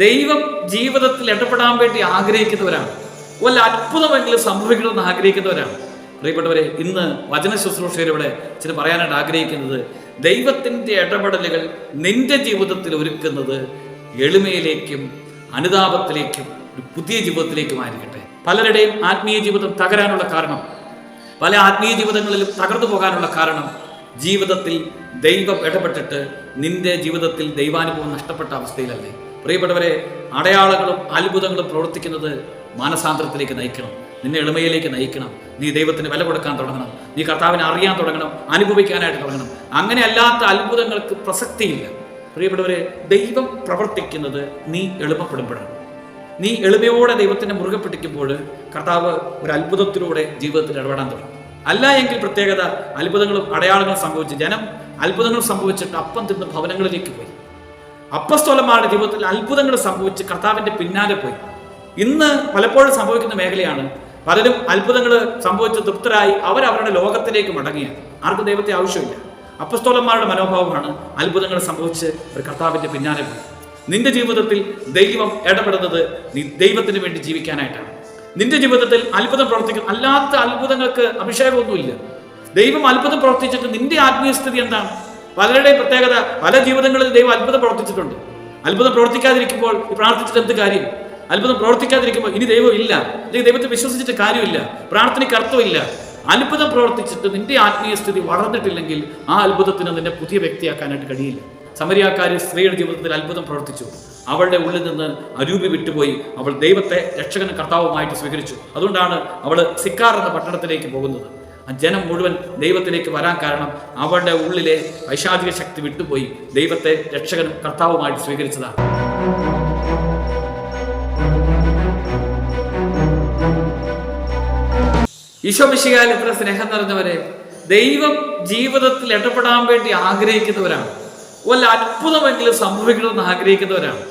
ദൈവം ജീവിതത്തിൽ ഇടപെടാൻ വേണ്ടി ആഗ്രഹിക്കുന്നവരാണ്. വല്ല അത്ഭുതമെങ്കിലും സംഭവിക്കണമെന്ന് ആഗ്രഹിക്കുന്നവരാണ്. പ്രിയപ്പെട്ടവരെ ഇന്ന് വചന ശുശ്രൂഷയിലൂടെ ചില പറയാനായിട്ട് ആഗ്രഹിക്കുന്നത് ദൈവത്തിന്റെ ഇടപെടലുകൾ നിന്റെ ജീവിതത്തിൽ ഒരുക്കുന്നത് എളിമയിലേക്കും അനുതാപത്തിലേക്കും ഒരു പുതിയ ജീവിതത്തിലേക്കുമായിരിക്കട്ടെ പലരുടെയും ആത്മീയ ജീവിതം തകരാനുള്ള കാരണം പല ആത്മീയ ജീവിതങ്ങളിലും തകർന്നു പോകാനുള്ള കാരണം ജീവിതത്തിൽ ദൈവം ഇടപെട്ടിട്ട് നിന്റെ ജീവിതത്തിൽ ദൈവാനുഭവം നഷ്ടപ്പെട്ട അവസ്ഥയിലല്ലേ? പ്രിയപ്പെട്ടവരെ അടയാളങ്ങളും അത്ഭുതങ്ങളും പ്രവർത്തിക്കുന്നത് മാനസാന്തരത്തിലേക്ക് നയിക്കണം. നിന്നെ എളിമയിലേക്ക് നയിക്കണം. നീ ദൈവത്തിന് വില കൊടുക്കാൻ തുടങ്ങണം. നീ കർത്താവിനെ അറിയാൻ തുടങ്ങണം. അനുഭവിക്കാനായിട്ട് തുടങ്ങണം. അങ്ങനെ അല്ലാത്ത അത്ഭുതങ്ങൾക്ക് പ്രസക്തിയില്ല. പ്രിയപ്പെട്ടവരെ ദൈവം പ്രവർത്തിക്കുന്നത് നീ എളുപ്പപ്പെടുമ്പോഴാണ് നീ എളിമയോടെ ദൈവത്തിന്റെ മുറുകെ പിടിക്കുമ്പോൾ കർത്താവ് ഒരു അത്ഭുതത്തിലൂടെ ജീവിതത്തിൽ ഇടപെടാൻ തുടങ്ങും. അല്ല എങ്കിൽ പ്രത്യേകത അത്ഭുതങ്ങളും അടയാളങ്ങളും സംഭവിച്ച് ജനം അത്ഭുതങ്ങൾ സംഭവിച്ചിട്ട് അപ്പം തിന്ന് ഭവനങ്ങളിലേക്ക് പോയി. അപ്പസ്തോലന്മാരുടെ ജീവിതത്തിൽ അത്ഭുതങ്ങൾ സംഭവിച്ച് കർത്താവിന്റെ പിന്നാലെ പോയി. ഇന്ന് പലപ്പോഴും സംഭവിക്കുന്ന മേഖലയാണ് പലരും അത്ഭുതങ്ങൾ സംഭവിച്ച് തൃപ്തരായി അവരവരുടെ ലോകത്തിലേക്ക് മടങ്ങിയ ആർക്കും ദൈവത്തെ ആവശ്യമില്ല. അപ്പസ്തോലന്മാരുടെ മനോഭാവമാണ് അത്ഭുതങ്ങൾ സംഭവിച്ച് ഒരു കർത്താവിന്റെ പിന്നാലെ പോയി. നിന്റെ ജീവിതത്തിൽ ദൈവം ഇടപെടുന്നത് നീ ദൈവത്തിന് വേണ്ടി ജീവിക്കാനായിട്ടാണ്. നിന്റെ ജീവിതത്തിൽ അത്ഭുതം പ്രവർത്തിക്കും അല്ലാത്ത അത്ഭുതങ്ങൾക്ക് അഭിഷേകമൊന്നുമില്ല. ദൈവം അത്ഭുതം പ്രവർത്തിച്ചിട്ട് നിന്റെ ആത്മീയ സ്ഥിതി എന്താണ്? പലരുടെയും പ്രത്യേകത പല ജീവിതങ്ങളിൽ ദൈവം അത്ഭുതം പ്രവർത്തിച്ചിട്ടുണ്ട്. അത്ഭുതം പ്രവർത്തിക്കാതിരിക്കുമ്പോൾ പ്രാർത്ഥിച്ചിട്ട് എന്ത് കാര്യം? അത്ഭുതം പ്രവർത്തിക്കാതിരിക്കുമ്പോൾ ഇനി ദൈവം ഇല്ല. അല്ലെങ്കിൽ ദൈവത്തെ വിശ്വസിച്ചിട്ട് കാര്യമില്ല. പ്രാർത്ഥനയ്ക്ക് അർത്ഥമില്ല അത്ഭുതം പ്രവർത്തിച്ചിട്ട് നിന്റെ ആത്മീയ സ്ഥിതി വളർന്നിട്ടില്ലെങ്കിൽ ആ അത്ഭുതത്തിന് നിന്നെ പുതിയ വ്യക്തിയാക്കാനായിട്ട് കഴിയില്ല. സമരിയാക്കാരി സ്ത്രീയുടെ ജീവിതത്തിൽ അത്ഭുതം പ്രവർത്തിച്ചു. അവളുടെ ഉള്ളിൽ നിന്ന് അരൂപി വിട്ടുപോയി. അവൾ ദൈവത്തെ രക്ഷകനും കർത്താവുമായിട്ട് സ്വീകരിച്ചു. അതുകൊണ്ടാണ് അവൾ സിക്കാർ എന്ന പട്ടണത്തിലേക്ക് പോകുന്നത്. ജനം മുഴുവൻ ദൈവത്തിലേക്ക് വരാൻ കാരണം അവരുടെ ഉള്ളിലെ വൈശാചിക ശക്തി വിട്ടുപോയി. ദൈവത്തെ രക്ഷകനും കർത്താവുമായിട്ട് സ്വീകരിച്ചതാണ് ഈശോ മിശികാൽ എത്ര സ്നേഹം നിറഞ്ഞവരെ ദൈവം ജീവിതത്തിൽ ഇടപെടാൻ വേണ്ടി ആഗ്രഹിക്കുന്നവരാണ്. വല്ല അത്ഭുതമെങ്കിലും സംഭവിക്കണമെന്ന് ആഗ്രഹിക്കുന്നവരാണ്.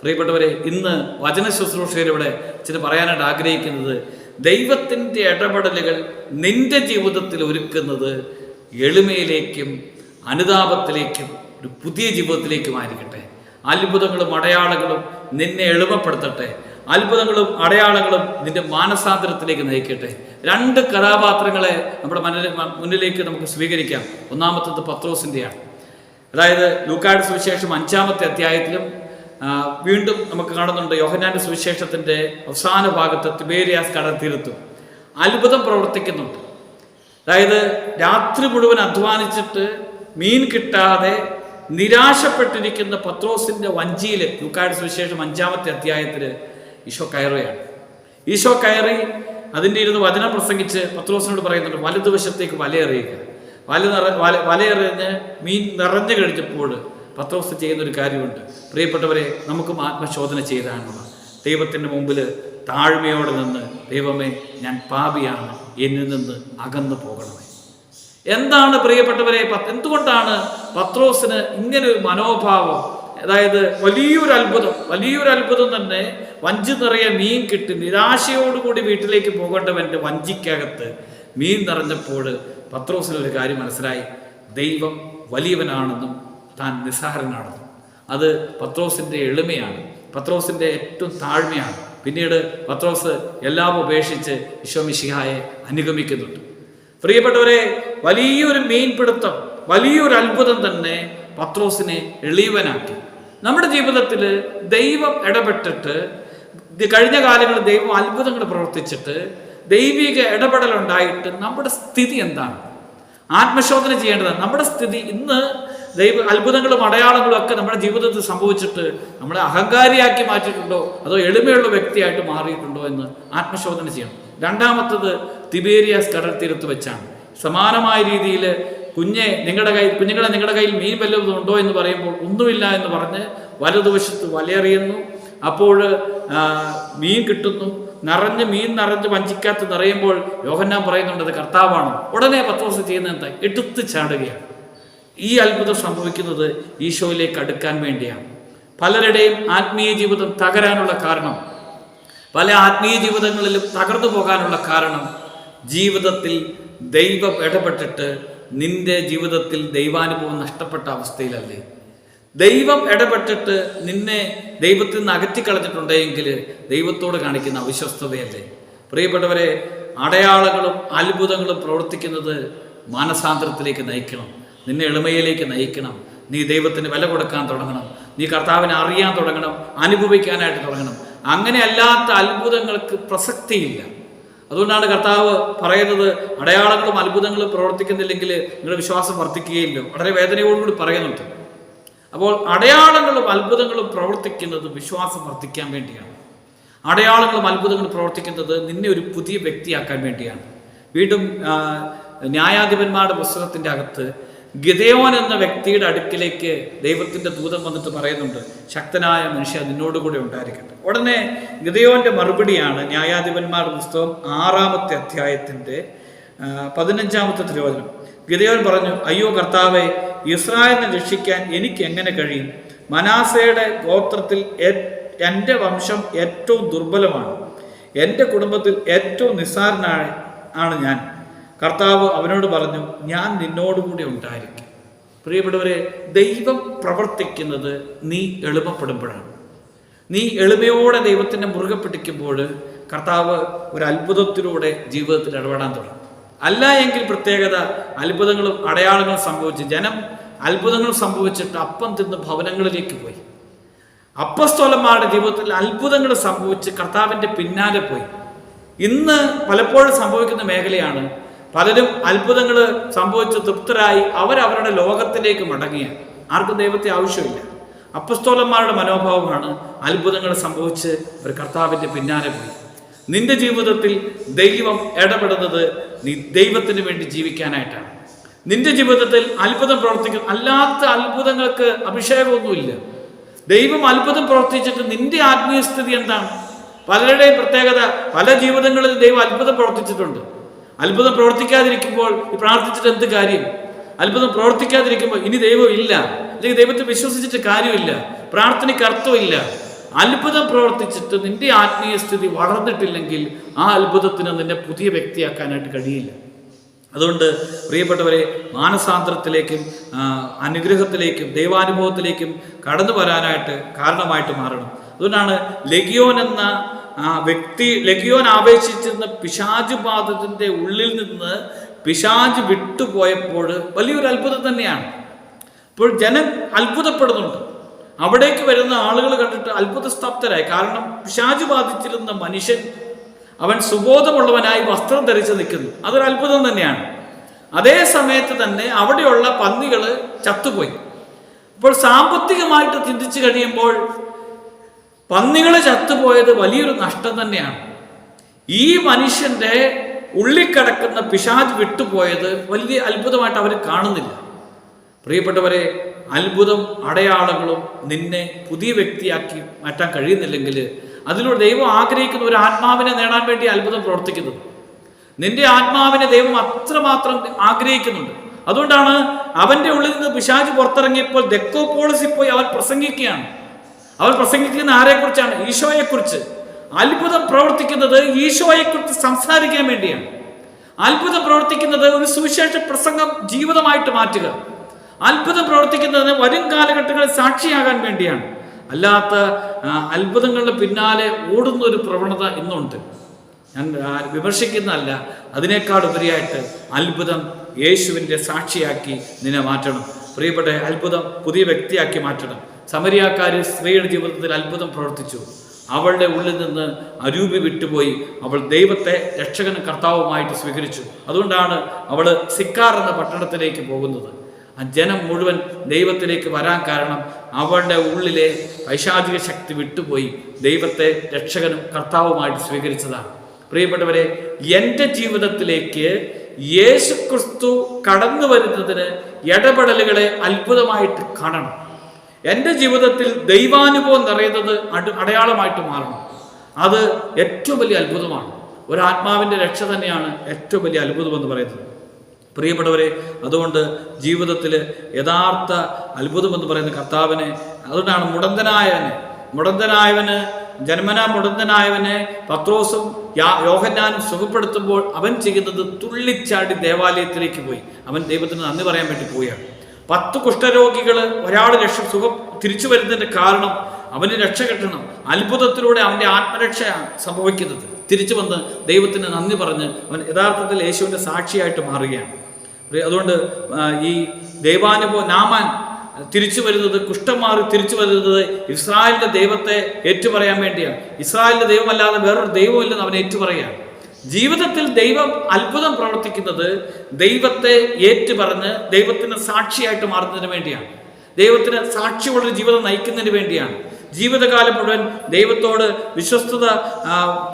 പ്രിയപ്പെട്ടവരെ ഇന്ന് വചന ശുശ്രൂഷയിലൂടെ ചില പറയാനായിട്ട് ആഗ്രഹിക്കുന്നത് ദൈവത്തിന്റെ ഇടപെടലുകൾ നിന്റെ ജീവിതത്തിൽ ഒരുക്കുന്നത് എളിമയിലേക്കും അനുതാപത്തിലേക്കും ഒരു പുതിയ ജീവിതത്തിലേക്കുമായിരിക്കട്ടെ അത്ഭുതങ്ങളും അടയാളങ്ങളും നിന്നെ എളിമപ്പെടുത്തട്ടെ. അത്ഭുതങ്ങളും അടയാളങ്ങളും നിന്റെ മാനസാന്തരത്തിലേക്ക് നയിക്കട്ടെ. രണ്ട് കഥാപാത്രങ്ങളെ നമ്മുടെ മുന്നിലേക്ക് നമുക്ക് സ്വീകരിക്കാം. ഒന്നാമത്തത് പത്രോസിന്റെയാണ്. അതായത് ലൂക്കാട് സുവിശേഷം അഞ്ചാമത്തെ അധ്യായത്തിലും വീണ്ടും നമുക്ക് കാണുന്നുണ്ട് യോഹനാന്റെ സുവിശേഷത്തിന്റെ അവസാന ഭാഗത്ത് തിബേരിയാസ് കടൽ തീരത്തു. അത്ഭുതം പ്രവർത്തിക്കുന്നുണ്ട്. അതായത് രാത്രി മുഴുവൻ അധ്വാനിച്ചിട്ട് മീൻ കിട്ടാതെ നിരാശപ്പെട്ടിരിക്കുന്ന പത്രോസിന്റെ വഞ്ചിയിൽ ലൂക്കായുടെ സുവിശേഷം അഞ്ചാമത്തെ അധ്യായത്തിൽ ഈശോ കയറുകയാണ്. ഈശോ കയറി അതിന്റെ ഇരുന്ന് വചനം പ്രസംഗിച്ച് പത്രോസിനോട് പറയുന്നുണ്ട് വലതുവശത്തേക്ക് വലയെറിയുക. വല നിറ വല വലയെറിഞ്ഞ് മീൻ നിറഞ്ഞു കഴിഞ്ഞപ്പോൾ പത്രോസ് ചെയ്യുന്ന ഒരു കാര്യമുണ്ട്. പ്രിയപ്പെട്ടവരെ നമുക്കും ആത്മശോധന ചെയ്താണുള്ള ദൈവത്തിന്റെ മുമ്പിൽ താഴ്മയോടെ നിന്ന് ദൈവമേ ഞാൻ പാപിയാണ്. എന്നിൽ നിന്ന് അകന്നു പോകണമേ. എന്താണ് പ്രിയപ്പെട്ടവരെ എന്തുകൊണ്ടാണ് പത്രോസിന് ഇങ്ങനെ ഒരു മനോഭാവം? അതായത് വലിയൊരു അത്ഭുതം. വലിയൊരു അത്ഭുതം തന്നെ വഞ്ചി നിറയെ മീൻ കിട്ടി. നിരാശയോടുകൂടി വീട്ടിലേക്ക് പോകേണ്ടവന്റെ വഞ്ചിക്കകത്ത് മീൻ നിറഞ്ഞപ്പോൾ പത്രോസിനൊരു കാര്യം മനസ്സിലായി. ദൈവം വലിയവനാണെന്നും താൻ നിസ്സാരനാണെന്ന് അത് പത്രോസിന്റെ എളിമയാണ്. പത്രോസിന്റെ ഏറ്റവും താഴ്മയാണ്. പിന്നീട് പത്രോസ് എല്ലാം ഉപേക്ഷിച്ച് വിശ്വമിശിഹായെ അനുഗമിക്കുന്നുണ്ട്. പ്രിയപ്പെട്ടവരെ വലിയൊരു മീൻപിടുത്തം വലിയൊരു അത്ഭുതം തന്നെ പത്രോസിനെ എളിയവനാക്കി. നമ്മുടെ ജീവിതത്തിൽ ദൈവം ഇടപെട്ടിട്ട് കഴിഞ്ഞ കാലങ്ങളിൽ ദൈവം അത്ഭുതങ്ങൾ പ്രവർത്തിച്ചിട്ട് ദൈവിക ഇടപെടലുണ്ടായിട്ട് നമ്മുടെ സ്ഥിതി എന്താണ്? ആത്മശോധന ചെയ്യേണ്ടതാണ്. നമ്മുടെ സ്ഥിതി ഇന്ന് ദൈവ അത്ഭുതങ്ങളും അടയാളങ്ങളും ഒക്കെ നമ്മുടെ ജീവിതത്തിൽ സംഭവിച്ചിട്ട് നമ്മളെ അഹങ്കാരിയാക്കി മാറ്റിയിട്ടുണ്ടോ? അതോ എളിമയുള്ള വ്യക്തിയായിട്ട് മാറിയിട്ടുണ്ടോ എന്ന് ആത്മശോധന ചെയ്യണം. രണ്ടാമത്തത് തിബേരിയാസ് കടൽ തീരത്ത് വെച്ചാണ്. സമാനമായ രീതിയിൽ കുഞ്ഞെ നിങ്ങളുടെ കയ്യിൽ കുഞ്ഞുങ്ങളെ നിങ്ങളുടെ കയ്യിൽ മീൻ വല്ലതും ഉണ്ടോ എന്ന് പറയുമ്പോൾ ഒന്നുമില്ല എന്ന് പറഞ്ഞ് വലതുവശത്ത് വലയെറിയുന്നു. അപ്പോൾ മീൻ കിട്ടുന്നു. നിറഞ്ഞ് മീൻ നിറഞ്ഞ് വഞ്ചിക്കാത്ത നിറയുമ്പോൾ യോഹന്നാൻ പറയുന്നുണ്ട് അത് കർത്താവാണ്. ഉടനെ പത്രോസ് ചെയ്യുന്നത് എന്താ? എടുത്ത് ചാടുകയാണ്. ഈ അത്ഭുതം സംഭവിക്കുന്നത് ഈശോയിലേക്ക് അടുക്കാൻ വേണ്ടിയാണ്. പലരുടെയും ആത്മീയ ജീവിതം തകരാനുള്ള കാരണം പല ആത്മീയ ജീവിതങ്ങളിലും തകർന്നു പോകാനുള്ള കാരണം ജീവിതത്തിൽ ദൈവം ഇടപെട്ടിട്ട് നിന്റെ ജീവിതത്തിൽ ദൈവാനുഭവം നഷ്ടപ്പെട്ട അവസ്ഥയിലല്ലേ. ദൈവം ഇടപെട്ടിട്ട് നിന്നെ ദൈവത്തിൽ നിന്ന് അകറ്റിക്കളഞ്ഞിട്ടുണ്ടെങ്കിൽ ദൈവത്തോട് കാണിക്കുന്ന അവിശ്വസ്തതയല്ലേ. പ്രിയപ്പെട്ടവരെ അടയാളങ്ങളും അത്ഭുതങ്ങളും പ്രവർത്തിക്കുന്നത് മാനസാന്തരത്തിലേക്ക് നയിക്കണം. നിന്നെ എളിമയിലേക്ക് നയിക്കണം. നീ ദൈവത്തിന് വില കൊടുക്കാൻ തുടങ്ങണം. നീ കർത്താവിനെ അറിയാൻ തുടങ്ങണം. അനുഭവിക്കാനായിട്ട് തുടങ്ങണം. അങ്ങനെ അല്ലാത്ത അത്ഭുതങ്ങൾക്ക് പ്രസക്തിയില്ല. അതുകൊണ്ടാണ് കർത്താവ് പറയുന്നത് അടയാളങ്ങളും അത്ഭുതങ്ങളും പ്രവർത്തിക്കുന്നില്ലെങ്കിൽ നിങ്ങളുടെ വിശ്വാസം വർദ്ധിക്കുകയില്ല. വളരെ വേദനയോടുകൂടി പറയുന്നുണ്ട്. അപ്പോൾ അടയാളങ്ങളും അത്ഭുതങ്ങളും പ്രവർത്തിക്കുന്നത് വിശ്വാസം വർദ്ധിക്കാൻ വേണ്ടിയാണ്. അടയാളങ്ങളും അത്ഭുതങ്ങളും പ്രവർത്തിക്കുന്നത് നിന്നെ ഒരു പുതിയ വ്യക്തിയാക്കാൻ വേണ്ടിയാണ്. വീണ്ടും ന്യായാധിപന്മാരുടെ പുസ്തകത്തിന്റെ അകത്ത് ഗിതയോൻ എന്ന വ്യക്തിയുടെ അടുക്കിലേക്ക് ദൈവത്തിന്റെ ദൂതം വന്നിട്ട് പറയുന്നുണ്ട് ശക്തനായ മനുഷ്യ നിന്നോടുകൂടെ ഉണ്ടായിരിക്കട്ടെ. ഉടനെ ഗിതയോന്റെ മറുപടിയാണ് ന്യായാധിപന്മാർ പുസ്തകം ആറാമത്തെ അധ്യായത്തിന്റെ പതിനഞ്ചാമത്തെ തിരുവചനം. ഗിതയോൻ പറഞ്ഞു അയ്യോ കർത്താവെ ഇസ്രായേലിനെ രക്ഷിക്കാൻ എനിക്ക് എങ്ങനെ കഴിയും? മനാസയുടെ ഗോത്രത്തിൽ എന്റെ വംശം ഏറ്റവും ദുർബലമാണ്. എന്റെ കുടുംബത്തിൽ ഏറ്റവും നിസ്സാരനായ ആണ് ഞാൻ. കർത്താവ് അവനോട് പറഞ്ഞു ഞാൻ നിന്നോടുകൂടി ഉണ്ടായിരിക്കും. പ്രിയപ്പെട്ടവരെ ദൈവം പ്രവർത്തിക്കുന്നത് നീ എളുപ്പപ്പെടുമ്പോഴാണ്. നീ എളിമയോടെ ദൈവത്തിന്റെ മുറുകെ പിടിക്കുമ്പോൾ കർത്താവ് ഒരു അത്ഭുതത്തിലൂടെ ജീവിതത്തിൽ ഇടപെടാൻ തുടങ്ങും. അല്ല എങ്കിൽ പ്രത്യേകത അത്ഭുതങ്ങളും അടയാളങ്ങളും സംഭവിച്ച് ജനം അത്ഭുതങ്ങൾ സംഭവിച്ചിട്ട് അപ്പം തിന്ന് ഭവനങ്ങളിലേക്ക് പോയി. അപ്പസ്തോലന്മാരുടെ ജീവിതത്തിൽ അത്ഭുതങ്ങൾ സംഭവിച്ച് കർത്താവിന്റെ പിന്നാലെ പോയി. ഇന്ന് പലപ്പോഴും സംഭവിക്കുന്ന മേഖലയാണ് പലരും അത്ഭുതങ്ങൾ സംഭവിച്ച് തൃപ്തരായി അവരവരുടെ ലോകത്തിലേക്ക് മടങ്ങിയ. ആർക്കും ദൈവത്തെ ആവശ്യമില്ല. അപ്പസ്തോലന്മാരുടെ മനോഭാവമാണ് അത്ഭുതങ്ങൾ സംഭവിച്ച് ഒരു കർത്താവിന്റെ പിന്നാലെ പോയി. നിന്റെ ജീവിതത്തിൽ ദൈവം ഇടപെടുന്നത് നീ ദൈവത്തിന് വേണ്ടി ജീവിക്കാനായിട്ടാണ്. നിന്റെ ജീവിതത്തിൽ അത്ഭുതം പ്രവർത്തിക്കും. അല്ലാത്ത അത്ഭുതങ്ങൾക്ക് അഭിഷേകമൊന്നുമില്ല. ദൈവം അത്ഭുതം പ്രവർത്തിച്ചിട്ട് നിന്റെ ആത്മീയസ്ഥിതി എന്താണ്? പലരുടെയും പ്രത്യേകത പല ജീവിതങ്ങളിൽ ദൈവം അത്ഭുതം പ്രവർത്തിച്ചിട്ടുണ്ട്. അത്ഭുതം പ്രവർത്തിക്കാതിരിക്കുമ്പോൾ പ്രാർത്ഥിച്ചിട്ട് എന്ത് കാര്യം? അത്ഭുതം പ്രവർത്തിക്കാതിരിക്കുമ്പോൾ ഇനി ദൈവം ഇല്ല. അല്ലെങ്കിൽ ദൈവത്തെ വിശ്വസിച്ചിട്ട് കാര്യമില്ല. പ്രാർത്ഥനയ്ക്ക് അർത്ഥമില്ല അത്ഭുതം പ്രവർത്തിച്ചിട്ട് നിന്റെ ആത്മീയ സ്ഥിതി വളർന്നിട്ടില്ലെങ്കിൽ ആ അത്ഭുതത്തിന് നിന്നെ പുതിയ വ്യക്തിയാക്കാനായിട്ട് കഴിയില്ല. അതുകൊണ്ട് പ്രിയപ്പെട്ടവരെ മാനസാന്തരത്തിലേക്കും അനുഗ്രഹത്തിലേക്കും ദൈവാനുഭവത്തിലേക്കും കടന്നു വരാനായിട്ട് കാരണമായിട്ട് മാറണം. അതുകൊണ്ടാണ് ലഗിയോൻ എന്ന ആ വ്യക്തി ലഘിയോൻ ആവേശിച്ചിരുന്ന പിശാജ് പാദത്തിന്റെ ഉള്ളിൽ നിന്ന് പിശാജ് വിട്ടുപോയപ്പോൾ വലിയൊരു അത്ഭുതം തന്നെയാണ്. ഇപ്പോൾ ജനം അത്ഭുതപ്പെടുന്നുണ്ട്. അവിടേക്ക് വരുന്ന ആളുകൾ കണ്ടിട്ട് അത്ഭുതസ്തബ്ധരായി കാരണം പിശാജ് ബാധിച്ചിരുന്ന മനുഷ്യൻ അവൻ സുബോധമുള്ളവനായി വസ്ത്രം ധരിച്ച് നിൽക്കുന്നു. അതൊരു അത്ഭുതം തന്നെയാണ്. അതേ സമയത്ത് തന്നെ അവിടെയുള്ള പന്നികൾ ചത്തുപോയി. അപ്പോൾ സാമ്പത്തികമായിട്ട് ചിന്തിച്ചു കഴിയുമ്പോൾ പന്നികൾ ചത്തുപോയത് വലിയൊരു നഷ്ടം തന്നെയാണ്. ഈ മനുഷ്യന്റെ ഉള്ളിൽ കിടക്കുന്ന പിശാജ് വിട്ടുപോയത് വലിയ അത്ഭുതമായിട്ട് അവർ കാണുന്നില്ല. പ്രിയപ്പെട്ടവരെ അത്ഭുതം അടയാളങ്ങളും നിന്നെ പുതിയ വ്യക്തിയാക്കി മാറ്റാൻ കഴിയുന്നില്ലെങ്കിൽ അതിലൂടെ ദൈവം ആഗ്രഹിക്കുന്ന ഒരു ആത്മാവിനെ നേടാൻ വേണ്ടി അത്ഭുതം പ്രവർത്തിക്കുന്നത്. നിന്റെ ആത്മാവിനെ ദൈവം അത്രമാത്രം ആഗ്രഹിക്കുന്നുണ്ട്. അതുകൊണ്ടാണ് അവന്റെ ഉള്ളിൽ നിന്ന് പിശാജ് പുറത്തിറങ്ങിയപ്പോൾ ദെക്കോപോളിസിൽ പോയി അവൻ പ്രസംഗിക്കുകയാണ്. അവൻ പ്രസംഗിക്കുന്ന ആരെക്കുറിച്ചാണ്? ഈശോയെക്കുറിച്ച്. അത്ഭുതം പ്രവർത്തിക്കുന്നത് ഈശോയെക്കുറിച്ച് സംസാരിക്കാൻ വേണ്ടിയാണ്. അത്ഭുതം പ്രവർത്തിക്കുന്നത് ഒരു സുവിശേഷ പ്രസംഗം ജീവിതമായിട്ട് മാറ്റുക. അത്ഭുതം പ്രവർത്തിക്കുന്നതിന് വരും കാലഘട്ടങ്ങളിൽ സാക്ഷിയാകാൻ വേണ്ടിയാണ്. അല്ലാത്ത അത്ഭുതങ്ങളുടെ പിന്നാലെ ഓടുന്ന ഒരു പ്രവണത ഇന്നുണ്ട്. ഞാൻ വിമർശിക്കുന്നതല്ല. അതിനേക്കാൾ ഉപരിയായിട്ട് അത്ഭുതം യേശുവിന്റെ സാക്ഷിയാക്കി നിന്നെ മാറ്റണം. പ്രിയപ്പെട്ട അത്ഭുതം പുതിയ വ്യക്തിയാക്കി മാറ്റണം. സമരിയാക്കാരി സ്ത്രീയുടെ ജീവിതത്തിൽ അത്ഭുതം പ്രവർത്തിച്ചു. അവളുടെ ഉള്ളിൽ നിന്ന് അരൂപി വിട്ടുപോയി. അവൾ ദൈവത്തെ രക്ഷകനും കർത്താവുമായിട്ട് സ്വീകരിച്ചു. അതുകൊണ്ടാണ് അവൾ സിക്കാർ എന്ന പട്ടണത്തിലേക്ക് പോകുന്നത്. ആ ജനം മുഴുവൻ ദൈവത്തിലേക്ക് വരാൻ കാരണം അവളുടെ ഉള്ളിലെ വൈശാചിക ശക്തി വിട്ടുപോയി. ദൈവത്തെ രക്ഷകനും കർത്താവുമായിട്ട് സ്വീകരിച്ചതാണ്. പ്രിയപ്പെട്ടവരെ എന്റെ ജീവിതത്തിലേക്ക് യേശു ക്രിസ്തു കടന്നു വരുന്നതിന് ഇടപെടലുകളെ അത്ഭുതമായിട്ട് കാണണം. എന്റെ ജീവിതത്തിൽ ദൈവാനുഭവം നിറയുന്നത് അട അടയാളമായിട്ട് മാറണം. അത് ഏറ്റവും വലിയ അത്ഭുതമാണ്. ഒരു ആത്മാവിന്റെ രക്ഷ തന്നെയാണ് ഏറ്റവും വലിയ അത്ഭുതം എന്ന് പറയുന്നത്. പ്രിയപ്പെട്ടവരെ അതുകൊണ്ട് ജീവിതത്തിൽ യഥാർത്ഥ അത്ഭുതം എന്ന് പറയുന്ന കർത്താവിനെ അതുകൊണ്ടാണ് മുടന്തനായവനെ മുടന്തനായവന് ജന്മന മുടന്തനായവനെ പത്രോസും യോഹന്നാനും സുഖപ്പെടുത്തുമ്പോൾ അവൻ ചെയ്യുന്നത് തുള്ളിച്ചാടി ദേവാലയത്തിലേക്ക് പോയി. അവൻ ദൈവത്തിന് നന്ദി പറയാൻ വേണ്ടി പോവുകയാണ്. പത്ത് കുഷ്ഠരോഗികൾ ഒരാൾ രക്ഷ സുഖം തിരിച്ചു വരുന്നതിന്റെ കാരണം അവന് രക്ഷ കിട്ടണം. അത്ഭുതത്തിലൂടെ അവന്റെ ആത്മരക്ഷയാണ് സംഭവിക്കുന്നത്. തിരിച്ചു വന്ന് ദൈവത്തിന് നന്ദി പറഞ്ഞ് അവൻ യഥാർത്ഥത്തിൽ യേശുവിന്റെ സാക്ഷിയായിട്ട് മാറുകയാണ്. അതുകൊണ്ട് ഈ ദൈവാനുഭവം നാമാൻ തിരിച്ചു വരുന്നത് കുഷ്ഠം മാറി തിരിച്ചു വരുന്നത് ഇസ്രായേലിന്റെ ദൈവത്തെ ഏറ്റുപറയാൻ വേണ്ടിയാണ്. ഇസ്രായേലിന്റെ ദൈവമല്ലാതെ വേറൊരു ദൈവമില്ലെന്ന് അവൻ ഏറ്റുപറയാണ് ജീവിതത്തിൽ ദൈവം അത്ഭുതം പ്രവർത്തിക്കുന്നത് ദൈവത്തെ ഏറ്റുപറഞ്ഞ് ദൈവത്തിന് സാക്ഷിയായിട്ട് മാറുന്നതിന് വേണ്ടിയാണ്. ദൈവത്തിന് സാക്ഷിയുള്ളൊരു ജീവിതം നയിക്കുന്നതിന് വേണ്ടിയാണ്. ജീവിതകാലം മുഴുവൻ ദൈവത്തോട് വിശ്വസ്തത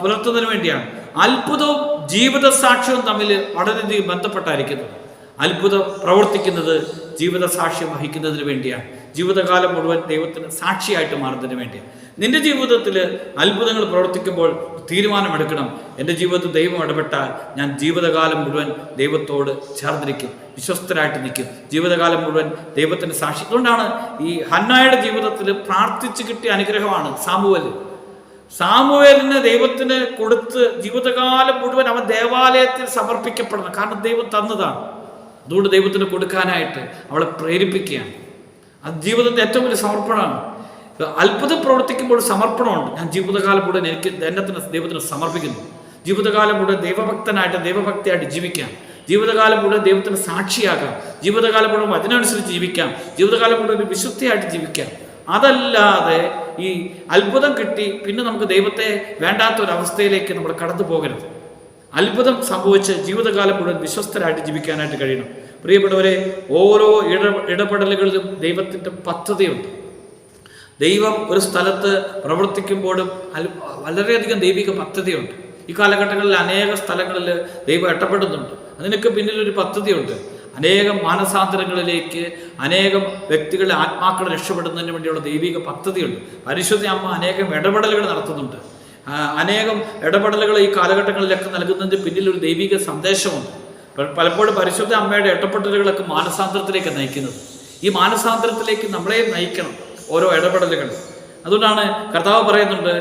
പുലർത്തുന്നതിന് വേണ്ടിയാണ്. അത്ഭുതവും ജീവിത സാക്ഷ്യവും തമ്മിൽ വളരെയധികം ബന്ധപ്പെട്ടായിരിക്കുന്നത് അത്ഭുതം പ്രവർത്തിക്കുന്നത് ജീവിത സാക്ഷ്യം വഹിക്കുന്നതിന് വേണ്ടിയാണ്. ജീവിതകാലം മുഴുവൻ ദൈവത്തിന് സാക്ഷിയായിട്ട് മാറുന്നതിന് വേണ്ടിയാണ് നിന്റെ ജീവിതത്തിൽ അത്ഭുതങ്ങൾ പ്രവർത്തിക്കുമ്പോൾ തീരുമാനമെടുക്കണം. എന്റെ ജീവിതത്തിൽ ദൈവം ഇടപെട്ടാൽ ഞാൻ ജീവിതകാലം മുഴുവൻ ദൈവത്തോട് ചേർന്നിരിക്കും. വിശ്വസ്തരായിട്ട് നിൽക്കും. ജീവിതകാലം മുഴുവൻ ദൈവത്തിന് സാക്ഷി. അതുകൊണ്ടാണ് ഈ ഹന്നായുടെ ജീവിതത്തിൽ പ്രാർത്ഥിച്ചു കിട്ടിയ അനുഗ്രഹമാണ് സാമുവൽ. സാമുവേലിന് ദൈവത്തിന് കൊടുത്ത് ജീവിതകാലം മുഴുവൻ അവൻ ദേവാലയത്തിൽ സമർപ്പിക്കപ്പെടണം. കാരണം ദൈവം തന്നതാണ്. അതുകൊണ്ട് ദൈവത്തിന് കൊടുക്കാനായിട്ട് അവളെ പ്രേരിപ്പിക്കുകയാണ്. അത് ജീവിതത്തിന്റെ ഏറ്റവും വലിയ സമർപ്പണമാണ്. അത്ഭുതം പ്രവർത്തിക്കുമ്പോൾ സമർപ്പണമുണ്ട്. ഞാൻ ജീവിതകാലം മുഴുവൻ എനിക്ക് എന്നത്തിന് ദൈവത്തിന് സമർപ്പിക്കുന്നു. ജീവിതകാലം മുഴുവൻ ദൈവഭക്തനായിട്ട് ദൈവഭക്തിയായിട്ട് ജീവിക്കാം. ജീവിതകാലം മുഴുവൻ ദൈവത്തിന് സാക്ഷിയാകാം ജീവിതകാലം മുഴുവൻ അതിനനുസരിച്ച് ജീവിക്കാം. ജീവിതകാലം മുഴുവൻ ഒരു വിശുദ്ധിയായിട്ട് ജീവിക്കാം. അതല്ലാതെ ഈ അത്ഭുതം കിട്ടി പിന്നെ നമുക്ക് ദൈവത്തെ വേണ്ടാത്ത ഒരു അവസ്ഥയിലേക്ക് നമ്മൾ കടന്നു പോകരുത് അത്ഭുതം സംഭവിച്ച് ജീവിതകാലം മുഴുവൻ വിശ്വസ്തരായിട്ട് ജീവിക്കാനായിട്ട് കഴിയണം. പ്രിയപ്പെട്ടവരെ ഓരോ ഇട ഇടപെടലുകളിലും ദൈവത്തിന്റെ പദ്ധതിയുണ്ട് ദൈവം ഒരു സ്ഥലത്ത് പ്രവർത്തിക്കുമ്പോഴും വളരെയധികം ദൈവിക പദ്ധതിയുണ്ട് ഈ കാലഘട്ടങ്ങളിൽ അനേക സ്ഥലങ്ങളിൽ ദൈവം ഇടപെടുന്നുണ്ട് അതിനൊക്കെ പിന്നിലൊരു പദ്ധതിയുണ്ട് അനേകം മാനസാന്തരങ്ങളിലേക്ക് അനേകം വ്യക്തികളെ ആത്മാക്കളെ രക്ഷപ്പെടുന്നതിന് വേണ്ടിയുള്ള ദൈവിക പദ്ധതിയുണ്ട് പരിശുദ്ധ അമ്മ അനേകം ഇടപെടലുകൾ നടത്തുന്നുണ്ട്. അനേകം ഇടപെടലുകൾ ഈ കാലഘട്ടങ്ങളിലൊക്കെ നൽകുന്നതിന് പിന്നിൽ ഒരു ദൈവിക സന്ദേശമുണ്ട്. പലപ്പോഴും പരിശുദ്ധ അമ്മയുടെ ഇടപെടലുകളൊക്കെ മാനസാന്തരത്തിലേക്ക് നയിക്കുന്നത്. ഈ മാനസാന്തരത്തിലേക്ക് നമ്മളെ നയിക്കണം ഓരോ ഇടപെടലുകൾ. അതുകൊണ്ടാണ് കർത്താവ് പറയുന്നുണ്ട്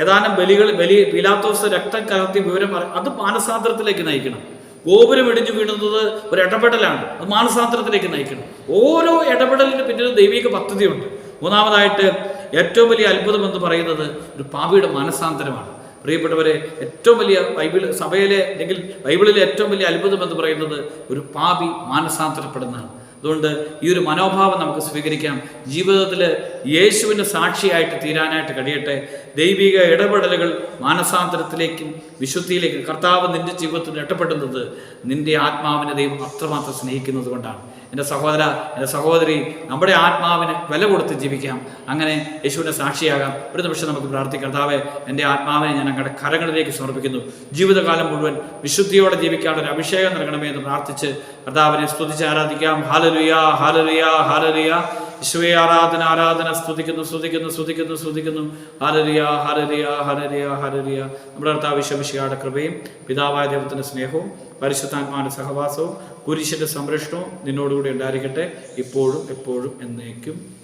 ഏതാനും ബലികൾ ബലി പീലാത്തോസ് രക്തം കലർത്തി വിവരം പറ അത് മാനസാന്തരത്തിലേക്ക് നയിക്കണം. ഗോപുരം ഇടിഞ്ഞു വീണുന്നത് ഒരു ഇടപെടലാണ് അത് മാനസാന്തരത്തിലേക്ക് നയിക്കണം. ഓരോ ഇടപെടലിന് പിന്നിൽ ദൈവിക പദ്ധതിയുണ്ട്. മൂന്നാമതായിട്ട് ഏറ്റവും വലിയ അത്ഭുതം എന്ന് പറയുന്നത് ഒരു പാപിയുടെ മാനസാന്തരമാണ്. പ്രിയപ്പെട്ടവരെ ഏറ്റവും വലിയ ബൈബിൾ സഭയിലെ അല്ലെങ്കിൽ ബൈബിളിലെ ഏറ്റവും വലിയ അത്ഭുതം എന്ന് പറയുന്നത് ഒരു പാപി മാനസാന്തരപ്പെടുന്നതാണ് അതുകൊണ്ട് ഈ ഒരു മനോഭാവം നമുക്ക് സ്വീകരിക്കാം. ജീവിതത്തിൽ യേശുവിന്റെ സാക്ഷിയായിട്ട് തീരാനായിട്ട് കഴിയട്ടെ. ദൈവിക ഇടപെടലുകൾ മാനസാന്തരത്തിലേക്കും വിശുദ്ധിയിലേക്കും. കർത്താവ് നിന്റെ ജീവിതത്തിൽ ഇടപെടുന്നത് നിന്റെ ആത്മാവിനെ ദൈവം അത്രമാത്രം സ്നേഹിക്കുന്നത് കൊണ്ടാണ് എന്റെ സഹോദര എന്റെ സഹോദരി നമ്മുടെ ആത്മാവിന് വില കൊടുത്ത് ജീവിക്കാം. അങ്ങനെ യേശുവിന്റെ സാക്ഷിയാകാം. ഒരു നിമിഷം നമുക്ക് പ്രാർത്ഥിക്കാം. കർത്താവെ എന്റെ ആത്മാവിനെ ഞാൻ അങ്ങയുടെ കരങ്ങളിലേക്ക് സമർപ്പിക്കുന്നു. ജീവിതകാലം മുഴുവൻ വിശുദ്ധിയോടെ ജീവിക്കാനുള്ള ഒരു അഭിഷേകം നൽകണമേ എന്ന് പ്രാർത്ഥിച്ച് കർത്താവിനെ സ്തുതിച്ച് ആരാധിക്കാം. ഹാലലുയ ഹാലലുയ ഹാലലുയ യേശുവെ ആരാധന ആരാധന സ്തുതിക്കുന്നു സ്തുതിക്കുന്നു സ്തുതിക്കുന്നു സ്തുതിക്കുന്നു. ഹരരിയ ഹരരിയ ഹരരിയ ഹരരിയ നമ്മുടെ കർത്താവ് വിശ്വമിശിയുടെ കൃപയും പിതാവായ ദൈവത്തിന്റെ സ്നേഹവും പരിശുദ്ധാത്മാവിന്റെ സഹവാസവും കുരിശിന്റെ സംരക്ഷണവും നിന്നോടുകൂടി ഉണ്ടായിരിക്കട്ടെ. ഇപ്പോഴും എപ്പോഴും എന്നേക്കും.